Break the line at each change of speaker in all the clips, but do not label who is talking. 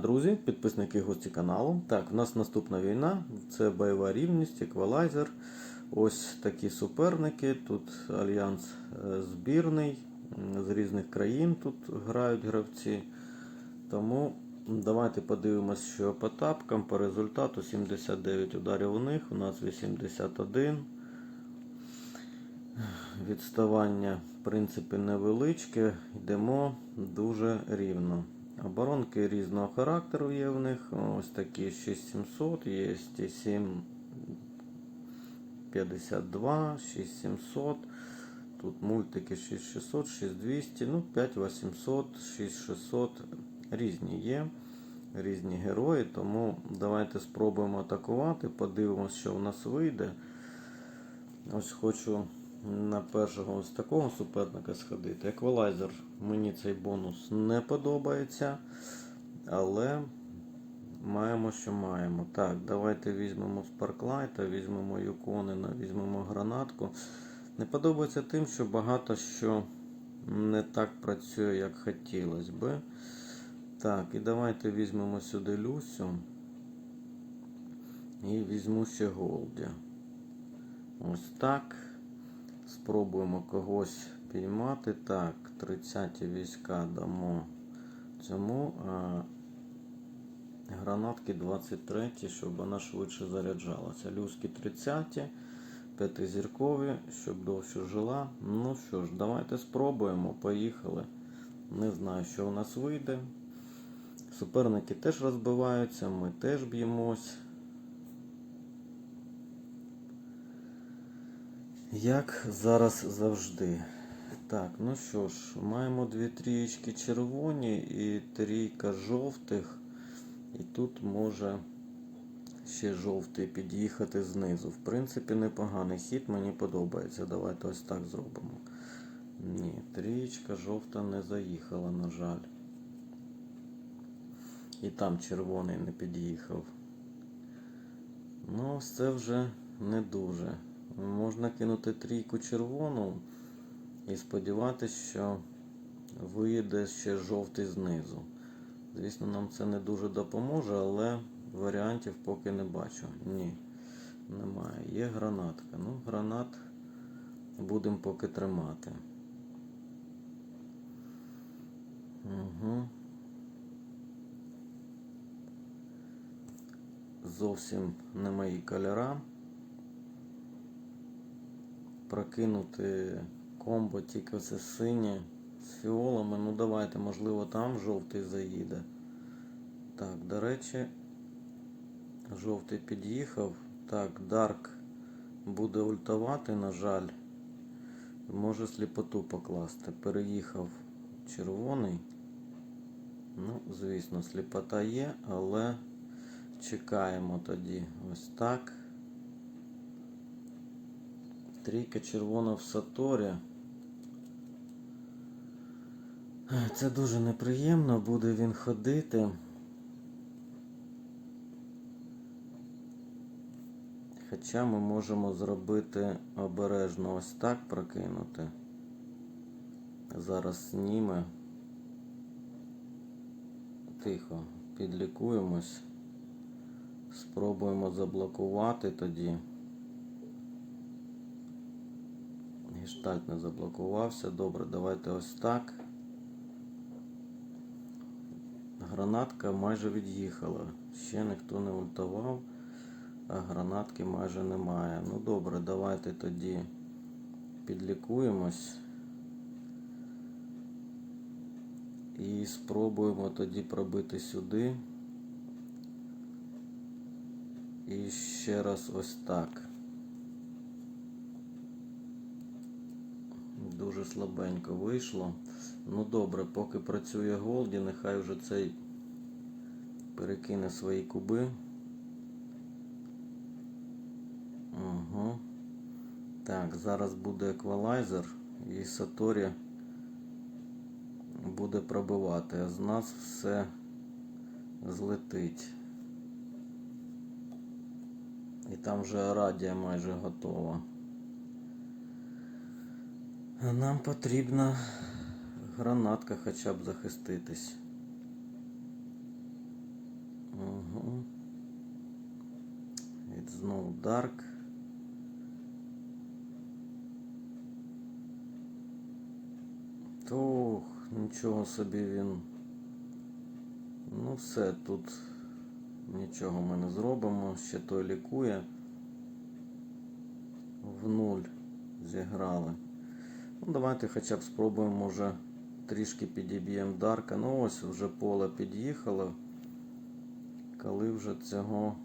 друзі, підписники гості каналу. Так, у нас наступна війна. Це бойова рівність, еквалайзер. Ось такі суперники. Тут альянс е, збірний. З різних країн тут грають гравці. Тому давайте подивимось, що по тапкам. По результату 79 ударів у них, у нас 81. Відставання, в принципі, невеличке. Йдемо дуже рівно. Оборонки різного характеру є в них. Ось такі 6700, є 7 52, 6700. Тут мультики 6600, 6200, ну 5800, 6600. Різні є. Різні герої, тому давайте спробуємо атакувати, подивимося, що в нас вийде. Ось хочу на першого ось такого суперника сходити. Еквалайзер, мені цей бонус не подобається, але маємо, що маємо. Так, давайте візьмемо Спарклайта, візьмемо Юконена, візьмемо гранатку. Не подобається тим, що багато що не так працює, як хотілося би. Так, і давайте візьмемо сюди Люсю. І візьму ще Голді. Ось так. Спробуємо когось піймати. Так, 30 війська дамо цьому. А гранатки 23, щоб вона швидше заряджалася. Люськи 30, п'ятизіркові, щоб довше жила. Ну що ж, давайте спробуємо. Поїхали. Не знаю, що у нас вийде. Суперники теж розбиваються, ми теж б'ємось. Як зараз завжди. Так, ну що ж, маємо дві трієчки червоні і трійка жовтих. І тут може ще жовтий під'їхати знизу. В принципі, непоганий хід, мені подобається. Давайте ось так зробимо. Ні, трієчка жовта не заїхала, на жаль. І там червоний не під'їхав. Ну, це вже не дуже. Можна кинути трійку червону і сподіватися, що виїде ще жовтий знизу. Звісно, нам це не дуже допоможе, але варіантів поки не бачу. Ні, немає. Є гранатка. Ну, гранат будемо поки тримати. Угу. Зовсім не мої кольора прокинути комбо тільки це синє з фіолами. Ну давайте, можливо, там жовтий заїде. Так, до речі, жовтий під'їхав. Так, Дарк буде ультувати, на жаль. Може сліпоту покласти. Переїхав червоний. Ну, звісно, сліпота є, але чекаємо тоді ось так. Трійка червона в Саторі. Це дуже неприємно, буде він ходити. Хоча ми можемо зробити обережно ось так прокинути. Зараз зніме. Тихо, підлікуємось. Спробуємо заблокувати тоді. Гештальт не заблокувався. Добре, давайте ось так. Гранатка майже від'їхала. Ще ніхто не ультував, а гранатки майже немає. Ну добре, давайте тоді підлікуємось. І спробуємо тоді пробити сюди. І ще раз ось так. Дуже слабенько вийшло. Ну добре, поки працює Голді, нехай вже цей перекине свої куби. Угу. Так, зараз буде еквалайзер і Саторі буде пробивати, а з нас все злетить. І там вже радія майже готова. Нам потрібна гранатка хоча б захиститись. Угу. It's знову dark. Ох, нічого собі він. Ну все, тут нічого ми не зробимо, ще той лікує. В нуль зіграли. Ну, давайте хоча б спробуємо, може, трішки підіб'ємо Дарка. Ну ось вже поле під'їхало. Коли вже цього.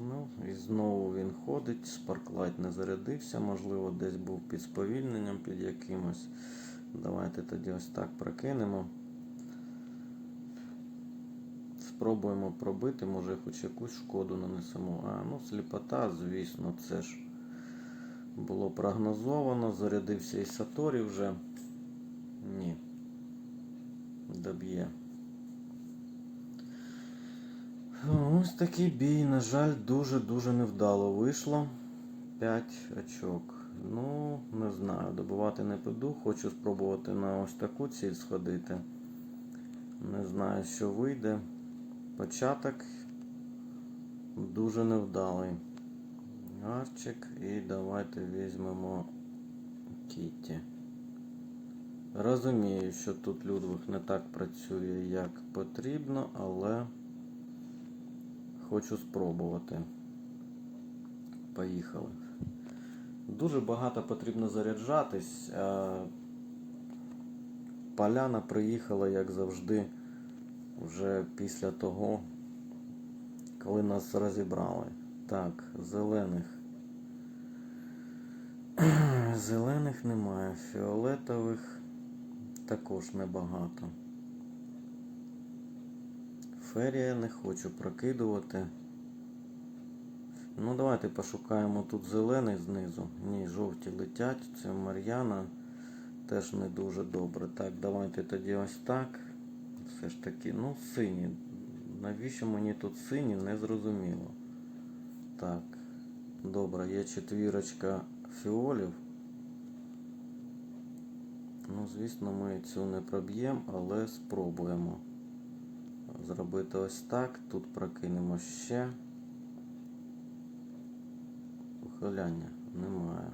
Ну, і знову він ходить, Спарклайт не зарядився, можливо, десь був під сповільненням під якимось. Давайте тоді ось так прокинемо. Спробуємо пробити, може хоч якусь шкоду нанесемо. А, ну сліпота, звісно, це ж було прогнозовано. Зарядився і Саторі вже. Ні. Доб'є. Ось такий бій, на жаль, дуже-дуже невдало вийшло. 5 очок. Ну, не знаю, добувати не піду. Хочу спробувати на ось таку ціль сходити. Не знаю, що вийде. Початок дуже невдалий. Гарчик і давайте візьмемо Кітті. Розумію, що тут Людвиг не так працює, як потрібно, але хочу спробувати. Поїхали. Дуже багато потрібно заряджатись. Поляна приїхала, як завжди, вже після того, коли нас розібрали. Так, зелених. Зелених немає, фіолетових також небагато. Ферія не хочу прокидувати. Ну, давайте пошукаємо тут зелений знизу. Ні, жовті летять. Це Мар'яна. Теж не дуже добре. Так, давайте тоді ось так. Все ж таки, ну, сині. Навіщо мені тут сині, не зрозуміло. Так, добре, є четвірочка фіолів. Ну, звісно, ми цю не проб'ємо, але спробуємо зробити ось так. Тут прокинемо ще. Ухиляння немає.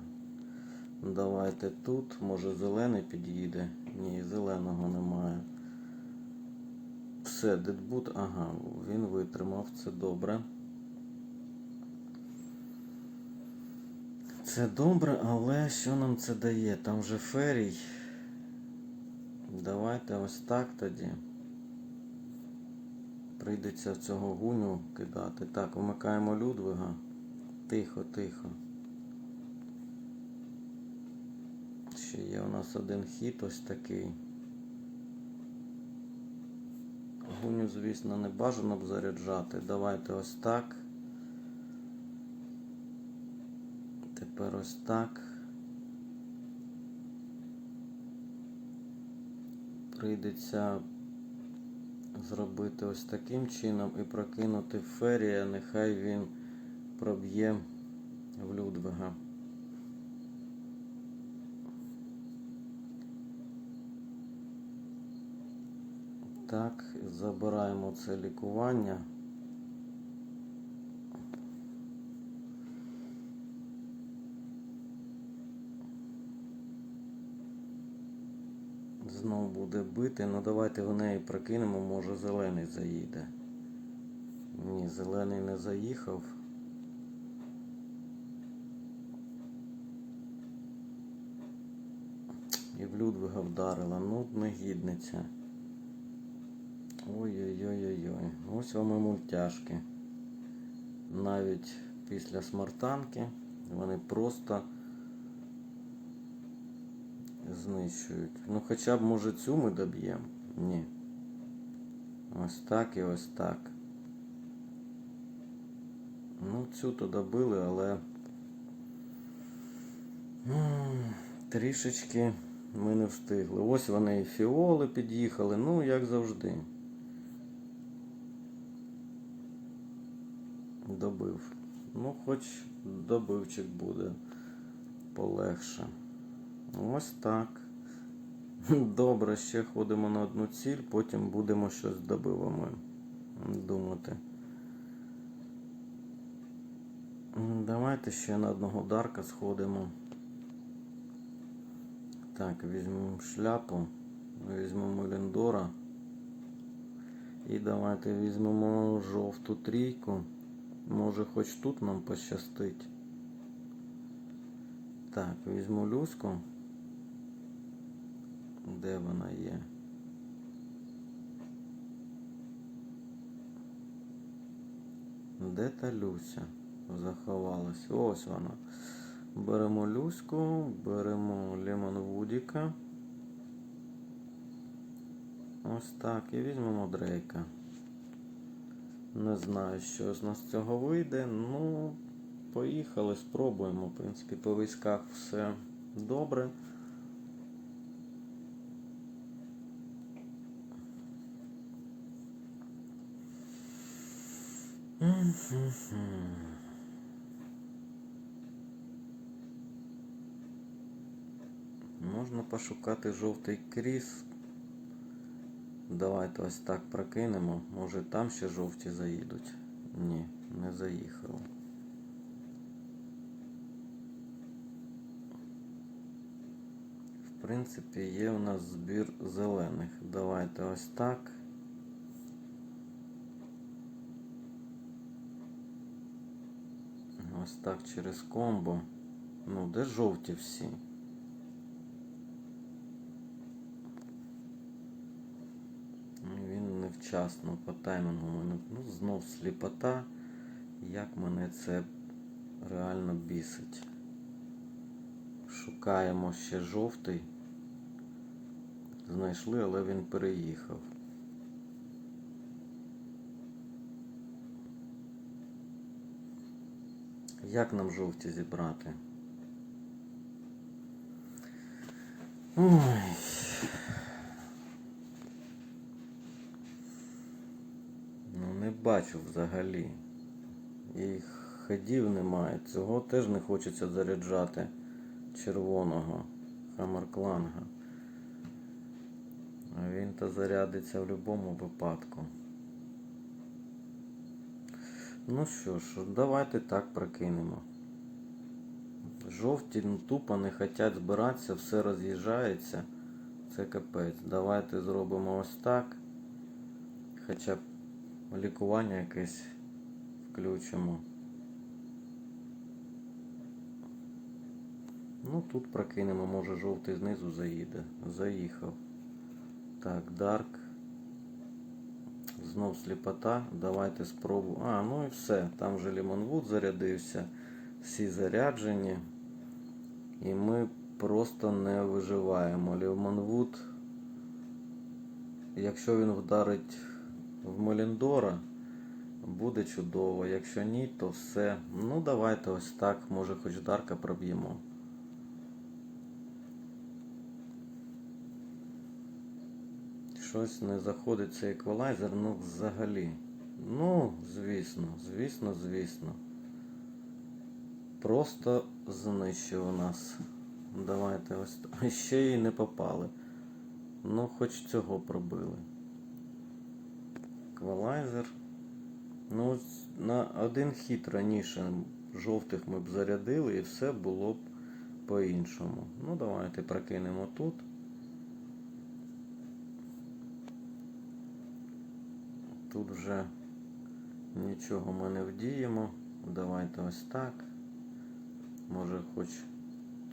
Давайте тут. Може зелений під'їде. Ні, зеленого немає. Все, дедбут, ага, він витримав, це добре. Це добре, але що нам це дає? Там вже ферій. Давайте ось так тоді. Прийдеться цього гуню кидати. Так, вмикаємо Людвига. Тихо, тихо. Ще є у нас один хід ось такий. Гуню, звісно, не бажано б заряджати. Давайте ось так. Тепер ось так. Прийдеться зробити ось таким чином і прокинути Ферія, нехай він проб'є в Людвига. Так, забираємо це лікування. Знов буде бити. Ну давайте в неї прокинемо, може зелений заїде. Ні, зелений не заїхав. І в Людвига вдарила. Ну, негідниця. Ось вам і мультяшки. Навіть після смартанки вони просто знищують. Ну хоча б може цю ми доб'ємо. Ні. Ось так і ось так. Ну, цю то добили, але трішечки ми не встигли. Ось вони і фіоли під'їхали, ну як завжди. Добив. Ну, хоч добивчик буде полегше. Ось так. Добре, ще ходимо на одну ціль, потім будемо щось добивами думати. Давайте ще на одного дарка сходимо. Так, візьмемо шляпу, візьмемо Ліндора. І давайте візьмемо жовту трійку. Може хоч тут нам пощастить. Так, візьму люську. Де вона є? Де та Люся заховалась? Ось вона. Беремо Люську, беремо Лемон Вудіка. Ось так. І візьмемо Дрейка. Не знаю, що з нас з цього вийде. Ну, поїхали, спробуємо. В принципі, по військах все добре. Можна пошукати жовтий кріс. Давайте ось так прокинемо. Може там ще жовті заїдуть. Ні, не заїхали. В принципі, є у нас збір зелених. Давайте ось так. Ось так через комбо. Ну, де жовті всі? Ну, Він невчасно по таймінгу. Ну, знов сліпота. Як мене це реально бісить. Шукаємо ще жовтий. Знайшли, але він переїхав. Як нам жовті зібрати? Ой. Ну не бачу взагалі. І ходів немає. Цього теж не хочеться заряджати червоного Хаммеркланга. А він то зарядиться в будь-якому випадку. Ну що ж, давайте так прокинемо. Жовті ну, тупо не хочуть збиратися, все роз'їжджається. Це капець. Давайте зробимо ось так. Хоча б лікування якесь включимо. Ну тут прокинемо, може жовтий знизу заїде. Заїхав. Так, Дарк. Знов сліпота. Давайте спробуємо. А, ну і все. Там вже Лімонвуд зарядився. Всі заряджені. І ми просто не виживаємо. Лімонвуд, якщо він вдарить в Меліндора, буде чудово. Якщо ні, то все. Ну давайте ось так. Може хоч Дарка проб'ємо. Щось не заходить цей еквалайзер, ну взагалі. Ну, звісно, звісно, звісно. Просто знищив нас. Давайте ось. Ще й не попали. Ну, хоч цього пробили. Еквалайзер. Ну, на один хід раніше жовтих ми б зарядили і все було б по-іншому. Ну, давайте прокинемо тут. Тут вже нічого ми не вдіємо. Давайте ось так. Може хоч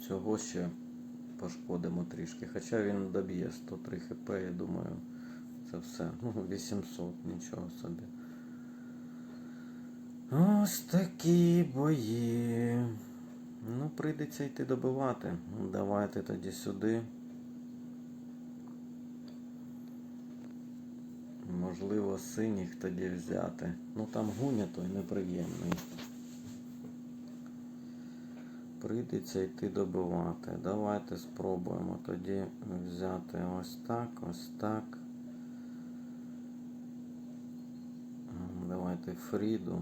цього ще пошкодимо трішки. Хоча він доб'є 103 хп, я думаю, це все. Ну, 800, нічого собі. Ось такі бої. Ну, прийдеться йти добивати. Давайте тоді сюди. Можливо, синіх тоді взяти. Ну там гуня той неприємний. Прийдеться йти добивати. Давайте спробуємо тоді взяти ось так, ось так. проти Фріду.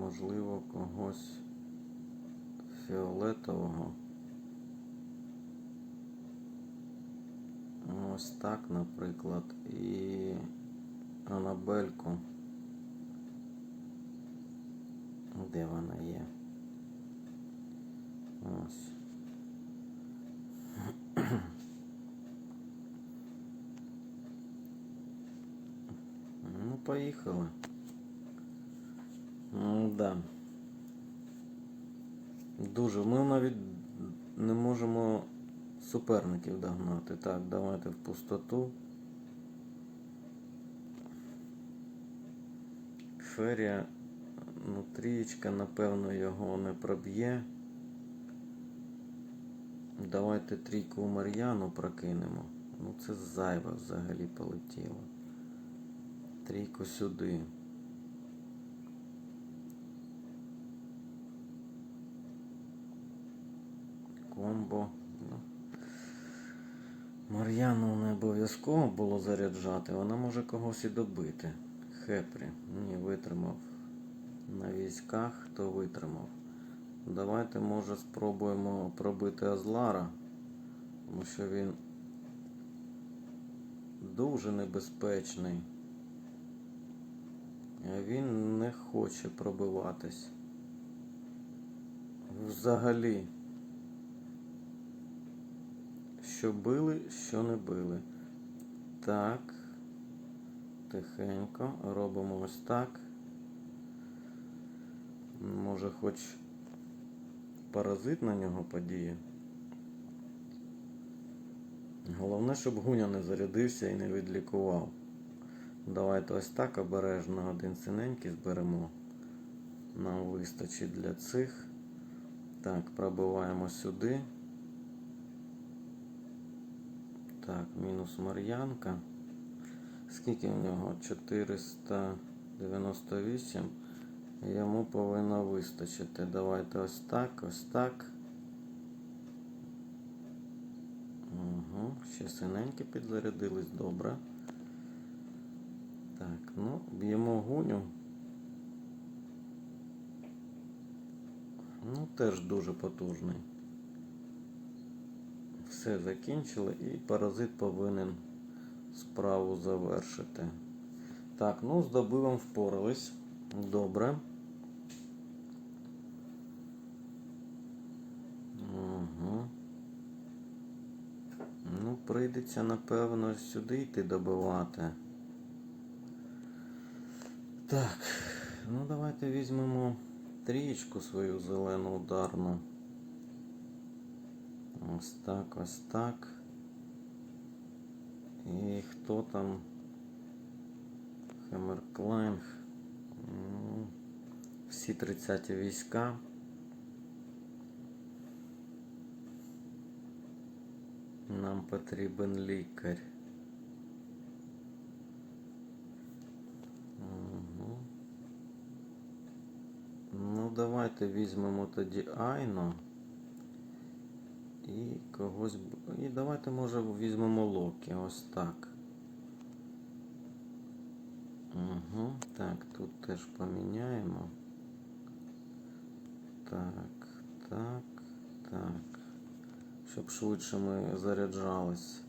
Можливо, когось фіолетового. Ось так, наприклад, і Анабельку. Де вона є? Ось. Поїхали. Ну, да. Дуже. Ми навіть не можемо суперників догнати. Так, давайте в пустоту. Ферія, ну, трієчка, напевно, його не проб'є. Давайте трійку Мар'яну прокинемо. Ну це зайве взагалі полетіло. Трійку сюди. Комбо. Ну. Мар'яну не обов'язково було заряджати, вона може когось і добити. Хепрі. Ні, витримав. На військах то витримав. Давайте, може, спробуємо пробити Азлара, тому що він дуже небезпечний. Він не хоче пробиватись. Взагалі. Що били, що не били. Так. Тихенько. Робимо ось так. Може хоч паразит на нього подіє. Головне, щоб гуня не зарядився і не відлікував. Давайте ось так обережно один синенький зберемо. Нам вистачить для цих. Так, пробиваємо сюди. Так, мінус Мар'янка. Скільки в нього? 498. Йому повинно вистачити. Давайте ось так, ось так. Угу. Ще синенькі підзарядились, добре. Ну, б'ємо гуню. Ну, теж дуже потужний. Все закінчили і паразит повинен справу завершити. Так, ну, з добивом впорались. Добре. Угу. Ну, прийдеться, напевно, сюди йти добивати. Так, ну давайте візьмемо трієчку свою зелену ударну. Ось так, ось так. І хто там? Хемерклайнг. Ну, Всі 30 війська. Нам потрібен лікар. Угу. Давайте візьмемо тоді Айно. І когось. І давайте, може, візьмемо Локі. Ось так. Угу. Так, тут теж поміняємо. Так, так, так. Щоб швидше ми заряджались.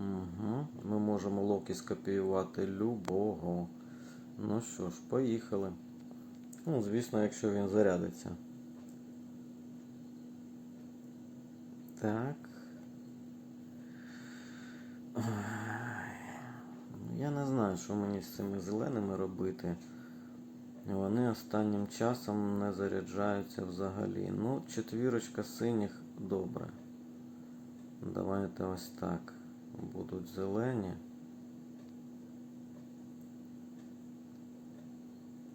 Угу. Ми можемо Локі скопіювати любого. Ну що ж, поїхали. Ну, звісно, якщо він зарядиться. Так. Я не знаю, що мені з цими зеленими робити. Вони останнім часом не заряджаються взагалі. Ну, четвірочка синіх добре. Давайте ось так. Будуть зелені.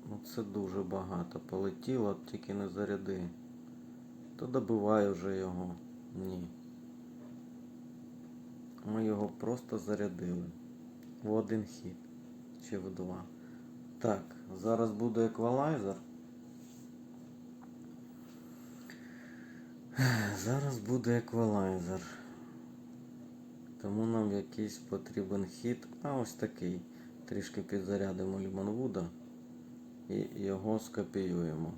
Ну, це дуже багато. Полетіло, тільки не заряди. То добиваю вже його. Ні. Ми його просто зарядили. В один хід. Чи в два. Так, зараз буде еквалайзер. Зараз буде еквалайзер. Тому нам якийсь потрібен хід. А ось такий. Трішки підзарядимо Лімонвуда і його скопіюємо.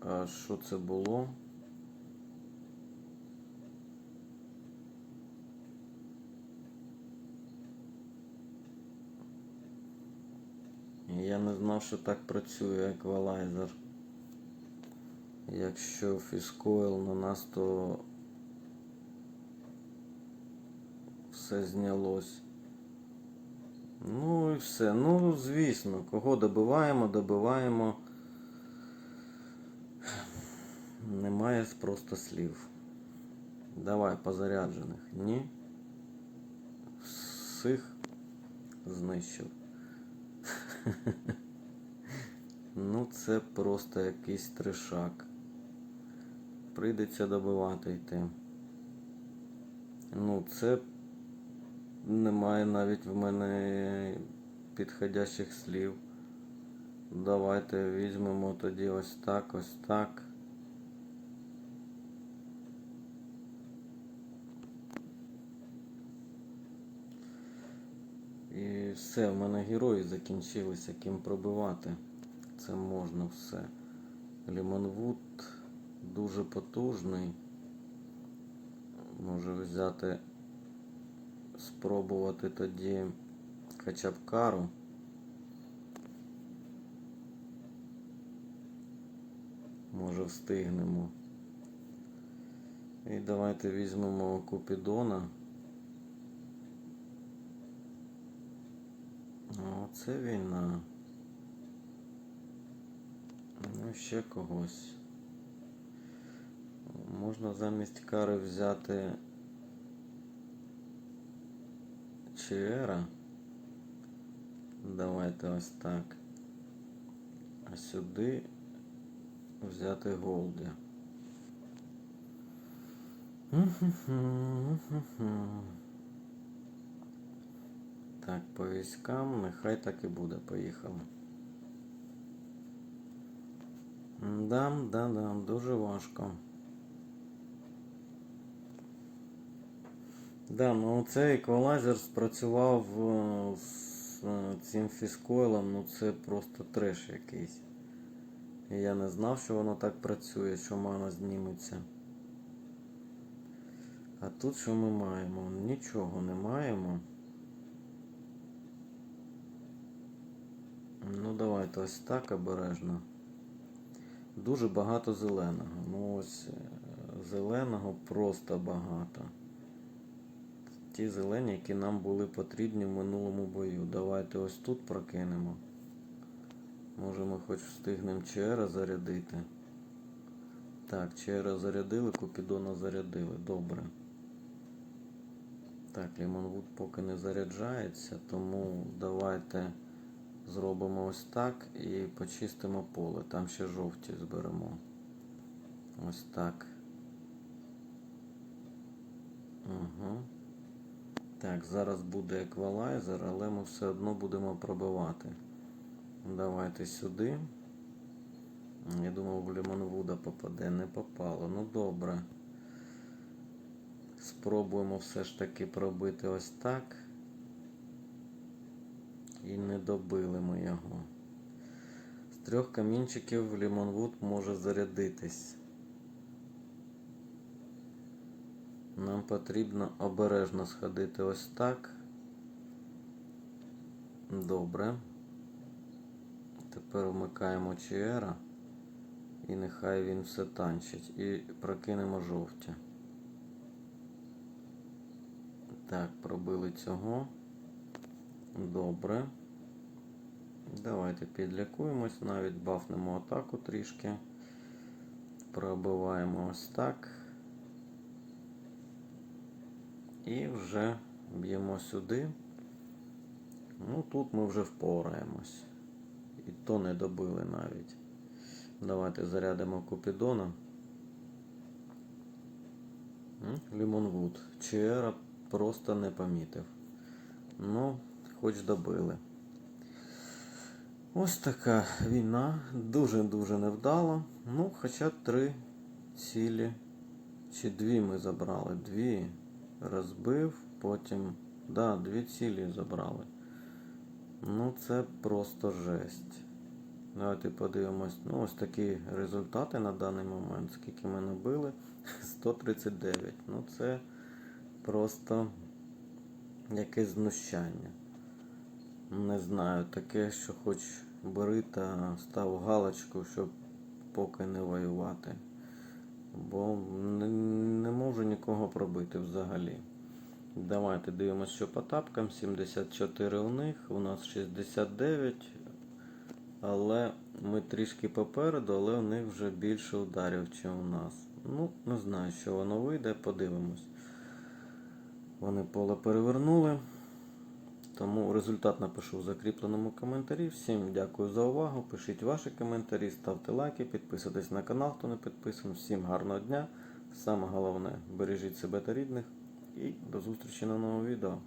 А що це було? Я не знав, що так працює еквалайзер. Якщо фіскойл на нас, то все знялось. Ну і все. Ну, звісно, кого добиваємо, добиваємо. Немає просто слів. Давай позаряджених. Ні. Всіх знищив. Ну, це просто якийсь трешак. Прийдеться добивати йти. Ну, це немає навіть в мене підходящих слів. Давайте візьмемо тоді ось так, ось так. І все, в мене герої закінчилися, ким пробивати. Це можна все. Лімонвуд дуже потужний. Може взяти, спробувати тоді хоча б кару. Може встигнемо. І давайте візьмемо Купідона. О, це війна. Ну, ще когось. Можна замість кари взяти Чиера. Давайте ось так. А сюди взяти Голді. Так, по військам, нехай так і буде, поїхали. Да, да, да, дуже важко. Да, ну цей еквалайзер спрацював е, з е, цим фіскойлом, ну це просто треш якийсь. Я не знав, що воно так працює, що мана зніметься. А тут що ми маємо? Нічого не маємо. Ну давайте ось так обережно. Дуже багато зеленого. Ну ось е, зеленого просто багато. Ті зелені, які нам були потрібні в минулому бою. Давайте ось тут прокинемо. Може ми хоч встигнемо ЧР зарядити. Так, ЧР зарядили, Купідона зарядили. Добре. Так, Лімонвуд поки не заряджається, тому давайте зробимо ось так і почистимо поле. Там ще жовті зберемо. Ось так. Угу. Так, зараз буде еквалайзер, але ми все одно будемо пробивати. Давайте сюди. Я думав, в Лімонвуда попаде, не попало. Ну добре. Спробуємо все ж таки пробити ось так. І не добили ми його. З трьох камінчиків Лімонвуд може зарядитись. Нам потрібно обережно сходити ось так. Добре. Тепер вмикаємо ЧР і нехай він все танчить. І прокинемо жовті. Так, пробили цього. Добре. Давайте підлякуємось, навіть бафнемо атаку трішки. Пробиваємо ось так. І вже б'ємо сюди. Ну, тут ми вже впораємось. І то не добили навіть. Давайте зарядимо Купідона. Лімонвуд. Чиера просто не помітив. Ну, хоч добили. Ось така війна. Дуже-дуже невдала. Ну, хоча три цілі. Чи дві ми забрали. Дві розбив, потім. Да, дві цілі забрали. Ну, це просто жесть. Давайте подивимось. Ну, ось такі результати на даний момент. Скільки ми набили? 139. Ну, це просто якесь знущання. Не знаю, таке, що хоч бери та став галочку, щоб поки не воювати. Бо не, не можу нікого пробити взагалі. Давайте дивимося, що по тапкам. 74 у них, у нас 69. Але ми трішки попереду, але у них вже більше ударів, ніж у нас. Ну, не знаю, що воно вийде, подивимось. Вони поле перевернули. Тому результат напишу в закріпленому коментарі. Всім дякую за увагу. Пишіть ваші коментарі, ставте лайки, підписуйтесь на канал, хто не підписаний. Всім гарного дня. Саме головне, бережіть себе та рідних. І до зустрічі на новому відео.